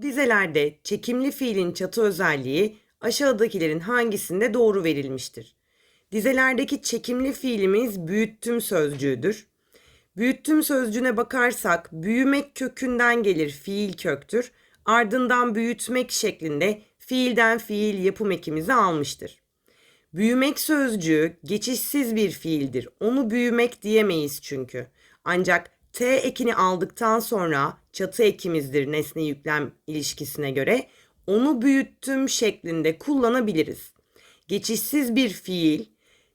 Dizelerde çekimli fiilin çatı özelliği aşağıdakilerin hangisinde doğru verilmiştir? Dizelerdeki çekimli fiilimiz büyüttüm sözcüğüdür. Büyüttüm sözcüğüne bakarsak büyümek kökünden gelir fiil köktür. Ardından büyütmek şeklinde fiilden fiil yapım ekimizi almıştır. Büyümek sözcüğü geçişsiz bir fiildir. Onu büyümek diyemeyiz çünkü. Ancak T ekini aldıktan sonra çatı ekimizdir nesne yüklem ilişkisine göre. Onu büyüttüm şeklinde kullanabiliriz. Geçişsiz bir fiil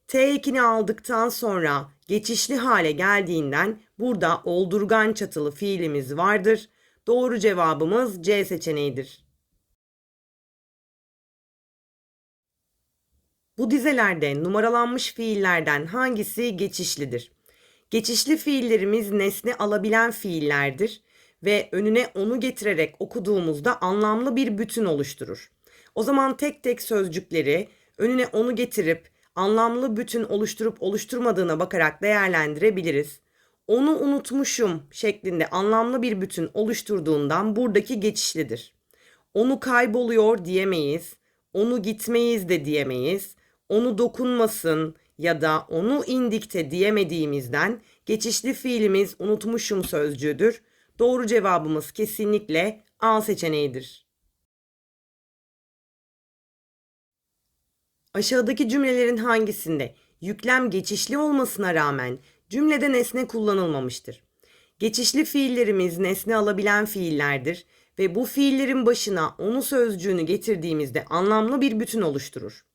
T ekini aldıktan sonra geçişli hale geldiğinden burada oldurgan çatılı fiilimiz vardır. Doğru cevabımız C seçeneğidir. Bu dizelerde numaralanmış fiillerden hangisi geçişlidir? Geçişli fiillerimiz nesne alabilen fiillerdir ve önüne onu getirerek okuduğumuzda anlamlı bir bütün oluşturur. O zaman tek tek sözcükleri önüne onu getirip anlamlı bütün oluşturup oluşturmadığına bakarak değerlendirebiliriz. Onu unutmuşum şeklinde anlamlı bir bütün oluşturduğundan buradaki geçişlidir. Onu kayboluyor diyemeyiz. Onu gitmeyiz de diyemeyiz. Onu dokunmasın ya da onu indikte diyemediğimizden geçişli fiilimiz unutmuşum sözcüğüdür. Doğru cevabımız kesinlikle A seçeneğidir. Aşağıdaki cümlelerin hangisinde yüklem geçişli olmasına rağmen cümlede nesne kullanılmamıştır? Geçişli fiillerimiz nesne alabilen fiillerdir ve bu fiillerin başına onu sözcüğünü getirdiğimizde anlamlı bir bütün oluşturur.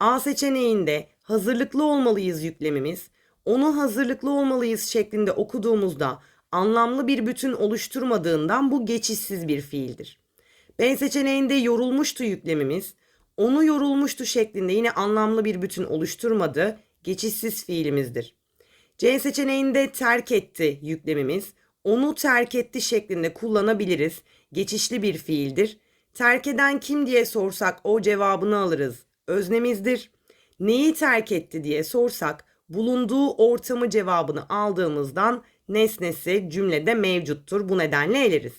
A seçeneğinde hazırlıklı olmalıyız yüklemimiz, onu hazırlıklı olmalıyız şeklinde okuduğumuzda anlamlı bir bütün oluşturmadığından bu geçişsiz bir fiildir. B seçeneğinde yorulmuştu yüklemimiz, onu yorulmuştu şeklinde yine anlamlı bir bütün oluşturmadı, geçişsiz fiilimizdir. C seçeneğinde terk etti yüklemimiz, onu terk etti şeklinde kullanabiliriz, geçişli bir fiildir. Terk eden kim diye sorsak o cevabını alırız, öznemizdir. Neyi terk etti diye sorsak bulunduğu ortamı cevabını aldığımızdan nesnesi cümlede mevcuttur. Bu nedenle eleriz.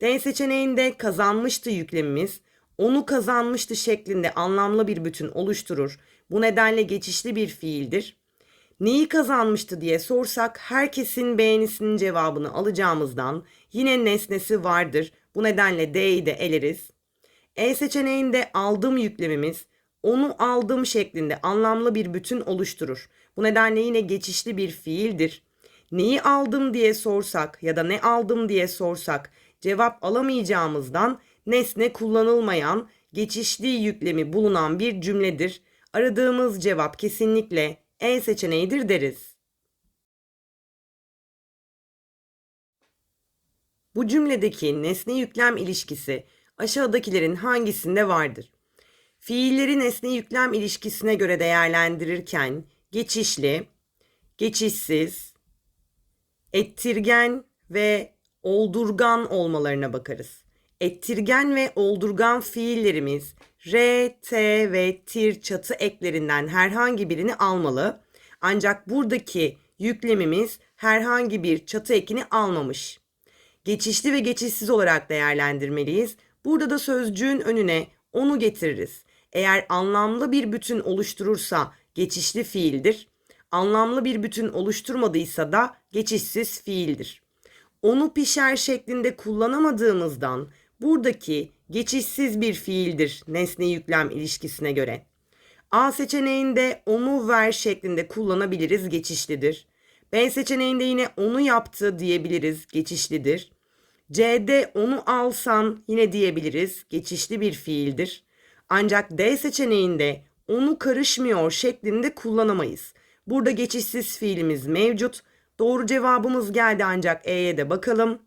D seçeneğinde kazanmıştı yüklemimiz onu kazanmıştı şeklinde anlamlı bir bütün oluşturur. Bu nedenle geçişli bir fiildir. Neyi kazanmıştı diye sorsak herkesin beğenisinin cevabını alacağımızdan yine nesnesi vardır. Bu nedenle D'yi de eleriz. E seçeneğinde aldım yüklemimiz onu aldım şeklinde anlamlı bir bütün oluşturur. Bu nedenle yine geçişli bir fiildir. Neyi aldım diye sorsak ya da ne aldım diye sorsak cevap alamayacağımızdan nesne kullanılmayan geçişli yüklemi bulunan bir cümledir. Aradığımız cevap kesinlikle E seçeneğidir deriz. Bu cümledeki nesne yüklem ilişkisi aşağıdakilerin hangisinde vardır? Fiilleri nesne yüklem ilişkisine göre değerlendirirken geçişli, geçişsiz, ettirgen ve oldurgan olmalarına bakarız. Ettirgen ve oldurgan fiillerimiz R, T ve tir çatı eklerinden herhangi birini almalı. Ancak buradaki yüklemimiz herhangi bir çatı ekini almamış. Geçişli ve geçişsiz olarak değerlendirmeliyiz. Burada da sözcüğün önüne onu getiririz. Eğer anlamlı bir bütün oluşturursa geçişli fiildir. Anlamlı bir bütün oluşturmadıysa da geçişsiz fiildir. Onu pişer şeklinde kullanamadığımızdan buradaki geçişsiz bir fiildir nesne yüklem ilişkisine göre. A seçeneğinde onu ver şeklinde kullanabiliriz geçişlidir. B seçeneğinde yine onu yaptı diyebiliriz geçişlidir. C'de onu alsan yine diyebiliriz geçişli bir fiildir. Ancak D seçeneğinde onu karışmıyor şeklinde kullanamayız. Burada geçişsiz fiilimiz mevcut. Doğru cevabımız geldi ancak E'ye de bakalım.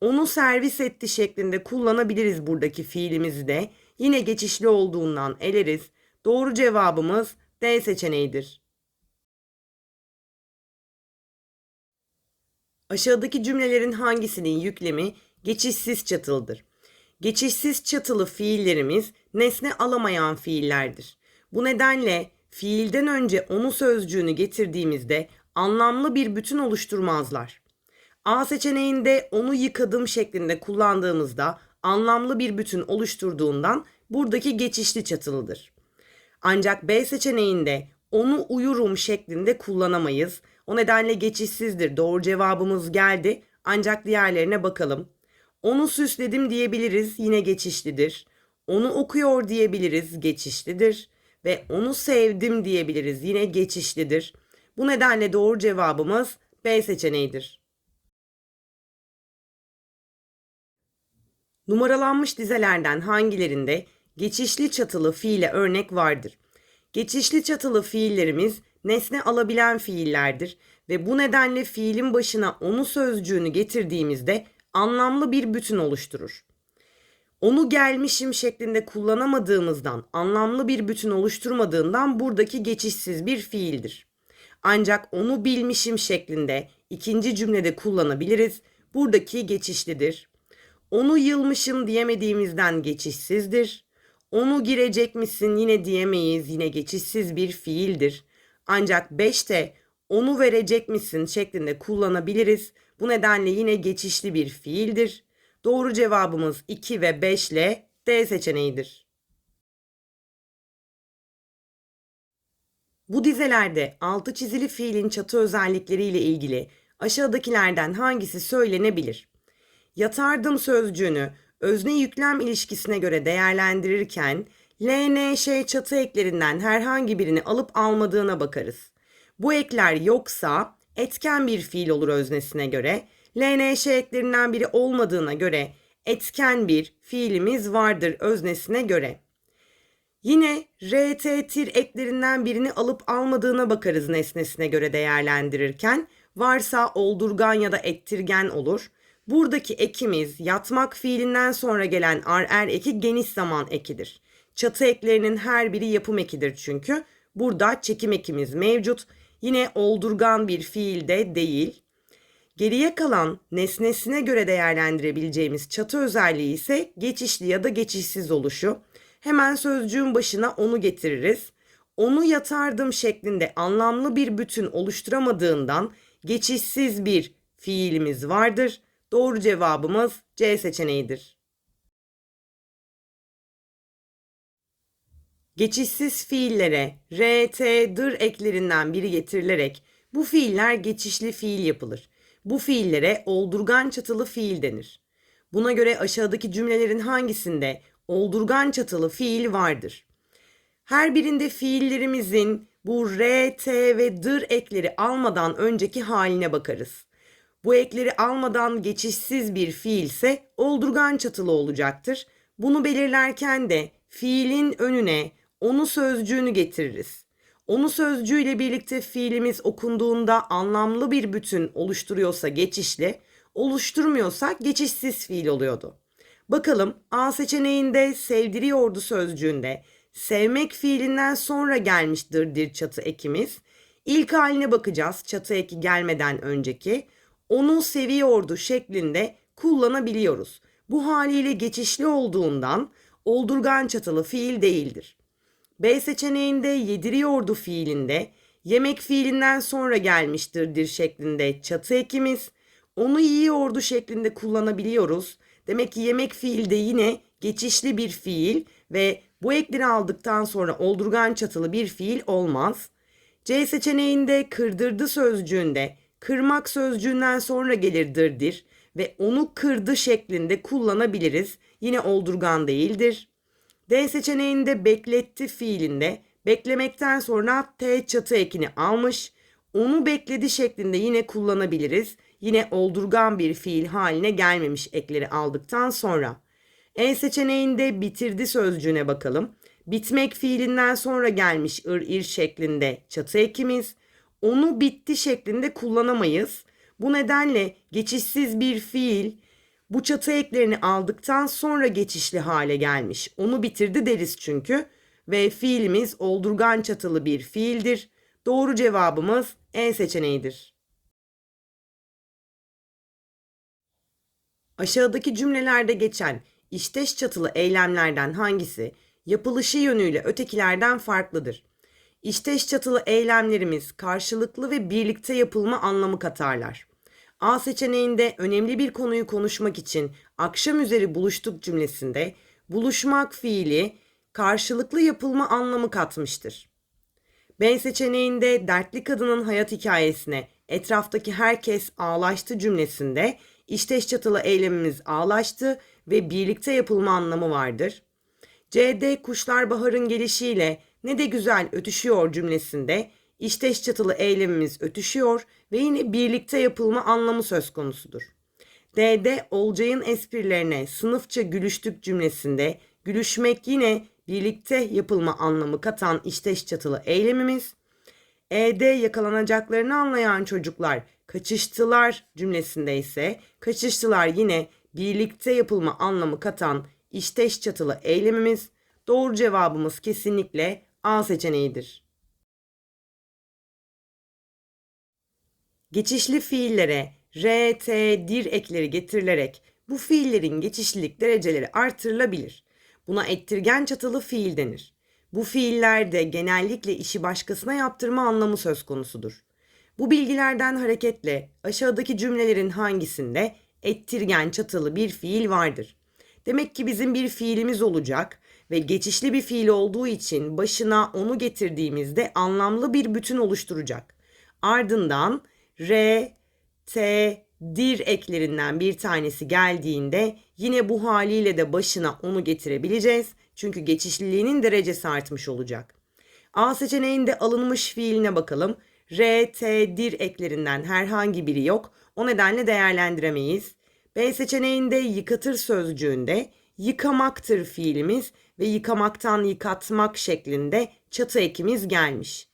Onu servis etti şeklinde kullanabiliriz buradaki fiilimizi de. Yine geçişli olduğundan eleriz. Doğru cevabımız D seçeneğidir. Aşağıdaki cümlelerin hangisinin yüklemi geçişsiz çatılıdır? Geçişsiz çatılı fiillerimiz nesne alamayan fiillerdir. Bu nedenle fiilden önce onu sözcüğünü getirdiğimizde anlamlı bir bütün oluşturmazlar. A seçeneğinde onu yıkadım şeklinde kullandığımızda anlamlı bir bütün oluşturduğundan buradaki geçişli çatılıdır. Ancak B seçeneğinde onu uyurum şeklinde kullanamayız. O nedenle geçişsizdir. Doğru cevabımız geldi. Ancak diğerlerine bakalım. Onu süsledim diyebiliriz. Yine geçişlidir. Onu okuyor diyebiliriz. Geçişlidir. Ve onu sevdim diyebiliriz. Yine geçişlidir. Bu nedenle doğru cevabımız B seçeneğidir. Numaralanmış dizelerden hangilerinde geçişli çatılı fiile örnek vardır? Geçişli çatılı fiillerimiz nesne alabilen fiillerdir ve bu nedenle fiilin başına onu sözcüğünü getirdiğimizde anlamlı bir bütün oluşturur. Onu gelmişim şeklinde kullanamadığımızdan, anlamlı bir bütün oluşturmadığından buradaki geçişsiz bir fiildir. Ancak onu bilmişim şeklinde ikinci cümlede kullanabiliriz. Buradaki geçişlidir. Onu yılmışım diyemediğimizden geçişsizdir. Onu girecek misin yine diyemeyiz. Yine geçişsiz bir fiildir. Ancak 5'te onu verecek misin şeklinde kullanabiliriz. Bu nedenle yine geçişli bir fiildir. Doğru cevabımız 2 ve 5 ile D seçeneğidir. Bu dizelerde altı çizili fiilin çatı özellikleriyle ilgili aşağıdakilerden hangisi söylenebilir? Yatardım sözcüğünü özne yüklem ilişkisine göre değerlendirirken LNŞ çatı eklerinden herhangi birini alıp almadığına bakarız. Bu ekler yoksa etken bir fiil olur öznesine göre. LNŞ eklerinden biri olmadığına göre etken bir fiilimiz vardır öznesine göre. Yine RT tir eklerinden birini alıp almadığına bakarız nesnesine göre değerlendirirken. Varsa oldurgan ya da ettirgen olur. Buradaki ekimiz yatmak fiilinden sonra gelen ar er eki geniş zaman ekidir. Çatı eklerinin her biri yapım ekidir çünkü. Burada çekim ekimiz mevcut. Yine oldurgan bir fiil de değil. Geriye kalan nesnesine göre değerlendirebileceğimiz çatı özelliği ise geçişli ya da geçişsiz oluşu. Hemen sözcüğün başına onu getiririz. Onu yatardım şeklinde anlamlı bir bütün oluşturamadığından geçişsiz bir fiilimiz vardır. Doğru cevabımız C seçeneğidir. Geçişsiz fiillere r, t, dır eklerinden biri getirilerek bu fiiller geçişli fiil yapılır. Bu fiillere oldurgan çatılı fiil denir. Buna göre aşağıdaki cümlelerin hangisinde oldurgan çatılı fiil vardır? Her birinde fiillerimizin bu r, t ve dır ekleri almadan önceki haline bakarız. Bu ekleri almadan geçişsiz bir fiilse oldurgan çatılı olacaktır. Bunu belirlerken de fiilin önüne onu sözcüğünü getiririz. Onu sözcüğüyle birlikte fiilimiz okunduğunda anlamlı bir bütün oluşturuyorsa geçişli, oluşturmuyorsa geçişsiz fiil oluyordu. Bakalım A seçeneğinde sevdiriyordu sözcüğünde sevmek fiilinden sonra gelmiştir dir çatı ekimiz. İlk haline bakacağız çatı eki gelmeden önceki. Onu seviyordu şeklinde kullanabiliyoruz. Bu haliyle geçişli olduğundan oldurgan çatılı fiil değildir. B seçeneğinde yediriyordu fiilinde yemek fiilinden sonra gelmiştir dir şeklinde çatı ekimiz. Onu yiyordu şeklinde kullanabiliyoruz. Demek ki yemek fiilde yine geçişli bir fiil ve bu ekleri aldıktan sonra oldurgan çatılı bir fiil olmaz. C seçeneğinde kırdırdı sözcüğünde kırmak sözcüğünden sonra gelirdirdir ve onu kırdı şeklinde kullanabiliriz. Yine oldurgan değildir. D seçeneğinde bekletti fiilinde beklemekten sonra T çatı ekini almış. Onu bekledi şeklinde yine kullanabiliriz. Yine oldurgan bir fiil haline gelmemiş ekleri aldıktan sonra. E seçeneğinde bitirdi sözcüğüne bakalım. Bitmek fiilinden sonra gelmiş ır ir şeklinde çatı ekimiz. Onu bitti şeklinde kullanamayız. Bu nedenle geçişsiz bir fiil bu çatı eklerini aldıktan sonra geçişli hale gelmiş. Onu bitirdi deriz çünkü ve fiilimiz oldurgan çatılı bir fiildir. Doğru cevabımız E seçeneğidir. Aşağıdaki cümlelerde geçen işteş çatılı eylemlerden hangisi yapılışı yönüyle ötekilerden farklıdır? İşteş çatılı eylemlerimiz karşılıklı ve birlikte yapılma anlamı katarlar. A seçeneğinde önemli bir konuyu konuşmak için akşam üzeri buluştuk cümlesinde buluşmak fiili karşılıklı yapılma anlamı katmıştır. B seçeneğinde dertli kadının hayat hikayesine etraftaki herkes ağlaştı cümlesinde işteş çatılı eylemimiz ağlaştı ve birlikte yapılma anlamı vardır. C'de kuşlar baharın gelişiyle ne de güzel ötüşüyor cümlesinde işteş çatılı eylemimiz ötüşüyor ve yine birlikte yapılma anlamı söz konusudur. D'de Olcay'ın esprilerine sınıfça gülüştük cümlesinde gülüşmek yine birlikte yapılma anlamı katan işteş çatılı eylemimiz. E'de yakalanacaklarını anlayan çocuklar kaçıştılar cümlesinde ise kaçıştılar yine birlikte yapılma anlamı katan işteş çatılı eylemimiz. Doğru cevabımız kesinlikle A seçeneğidir. Geçişli fiillere R, T, dir ekleri getirilerek bu fiillerin geçişlilik dereceleri artırılabilir. Buna ettirgen çatılı fiil denir. Bu fiillerde genellikle işi başkasına yaptırma anlamı söz konusudur. Bu bilgilerden hareketle aşağıdaki cümlelerin hangisinde ettirgen çatılı bir fiil vardır? Demek ki bizim bir fiilimiz olacak ve geçişli bir fiil olduğu için başına onu getirdiğimizde anlamlı bir bütün oluşturacak. Ardından R, T, dir eklerinden bir tanesi geldiğinde yine bu haliyle de başına onu getirebileceğiz. Çünkü geçişliliğinin derecesi artmış olacak. A seçeneğinde alınmış fiiline bakalım. R, T, dir eklerinden herhangi biri yok. O nedenle değerlendiremeyiz. B seçeneğinde yıkatır sözcüğünde yıkamaktır fiilimiz ve yıkamaktan yıkatmak şeklinde çatı ekimiz gelmiş.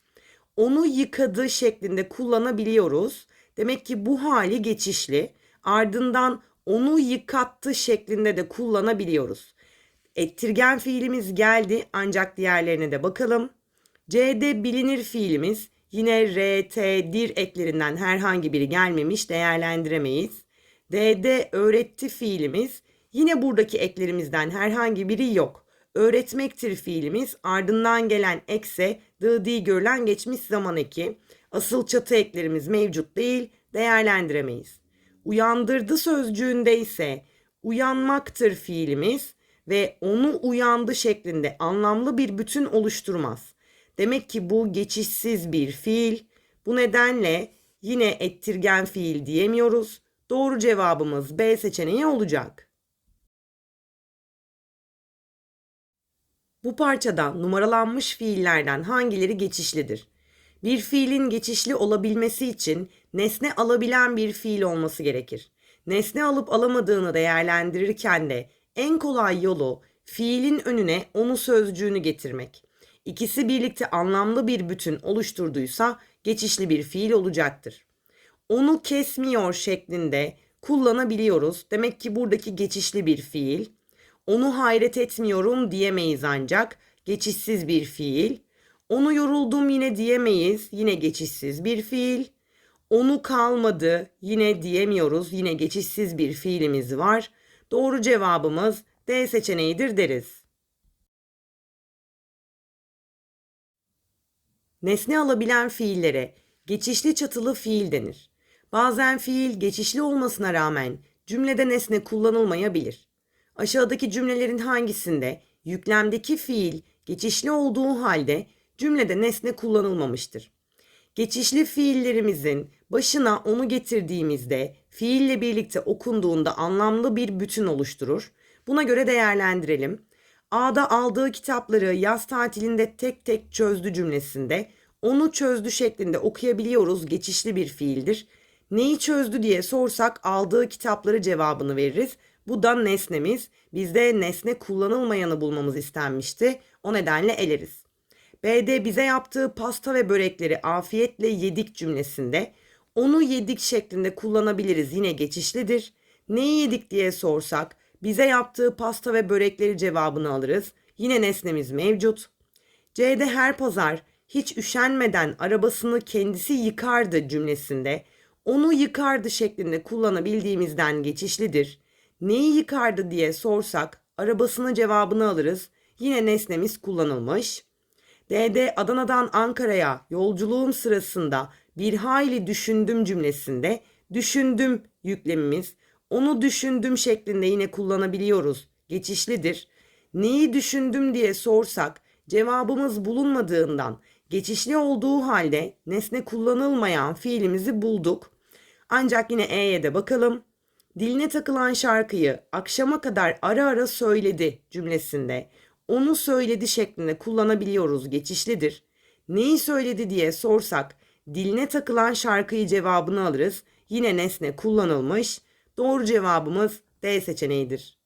Onu yıkadı şeklinde kullanabiliyoruz. Demek ki bu hali geçişli. Ardından onu yıkattı şeklinde de kullanabiliyoruz. Ettirgen fiilimiz geldi ancak diğerlerine de bakalım. C'de bilinir fiilimiz yine R, T, dir eklerinden herhangi biri gelmemiş değerlendiremeyiz. D'de öğretti fiilimiz yine buradaki eklerimizden herhangi biri yok. Öğretmektir fiilimiz ardından gelen ekse dı görülen geçmiş zaman eki. Asıl çatı eklerimiz mevcut değil, değerlendiremeyiz. Uyandırdı sözcüğünde ise uyanmaktır fiilimiz ve onu uyandı şeklinde anlamlı bir bütün oluşturmaz. Demek ki bu geçişsiz bir fiil. Bu nedenle yine ettirgen fiil diyemiyoruz. Doğru cevabımız B seçeneği olacak. Bu parçadan numaralanmış fiillerden hangileri geçişlidir? Bir fiilin geçişli olabilmesi için nesne alabilen bir fiil olması gerekir. Nesne alıp alamadığını değerlendirirken de en kolay yolu fiilin önüne onu sözcüğünü getirmek. İkisi birlikte anlamlı bir bütün oluşturduysa geçişli bir fiil olacaktır. Onu kesmiyor şeklinde kullanabiliyoruz. Demek ki buradaki geçişli bir fiil. Onu hayret etmiyorum diyemeyiz ancak geçişsiz bir fiil. Onu yoruldum yine diyemeyiz. Yine geçişsiz bir fiil. Onu kalmadı yine diyemiyoruz. Yine geçişsiz bir fiilimiz var. Doğru cevabımız D seçeneğidir deriz. Nesne alabilen fiillere geçişli çatılı fiil denir. Bazen fiil geçişli olmasına rağmen cümlede nesne kullanılmayabilir. Aşağıdaki cümlelerin hangisinde yüklemdeki fiil geçişli olduğu halde cümlede nesne kullanılmamıştır. Geçişli fiillerimizin başına onu getirdiğimizde fiille birlikte okunduğunda anlamlı bir bütün oluşturur. Buna göre değerlendirelim. A'da aldığı kitapları yaz tatilinde tek tek çözdü cümlesinde onu çözdü şeklinde okuyabiliyoruz geçişli bir fiildir. Neyi çözdü diye sorsak aldığı kitapları cevabını veririz. Bu da nesnemiz. Bizde nesne kullanılmayanı bulmamız istenmişti. O nedenle eleriz. B'de bize yaptığı pasta ve börekleri afiyetle yedik cümlesinde onu yedik şeklinde kullanabiliriz yine geçişlidir. Neyi yedik diye sorsak bize yaptığı pasta ve börekleri cevabını alırız. Yine nesnemiz mevcut. C'de her pazar hiç üşenmeden arabasını kendisi yıkardı cümlesinde onu yıkardı şeklinde kullanabildiğimizden geçişlidir. Neyi yıkardı diye sorsak arabasını cevabını alırız. Yine nesnemiz kullanılmış. D'de Adana'dan Ankara'ya yolculuğum sırasında bir hayli düşündüm cümlesinde Düşündüm yüklemimiz. Onu düşündüm şeklinde yine kullanabiliyoruz. Geçişlidir. Neyi düşündüm diye sorsak cevabımız bulunmadığından geçişli olduğu halde nesne kullanılmayan fiilimizi bulduk. Ancak yine E'ye de bakalım. Diline takılan şarkıyı akşama kadar ara ara söyledi cümlesinde. Onu söyledi şeklinde kullanabiliyoruz geçişlidir. Neyi söyledi diye sorsak diline takılan şarkıyı cevabını alırız. Yine nesne kullanılmış. Doğru cevabımız D seçeneğidir.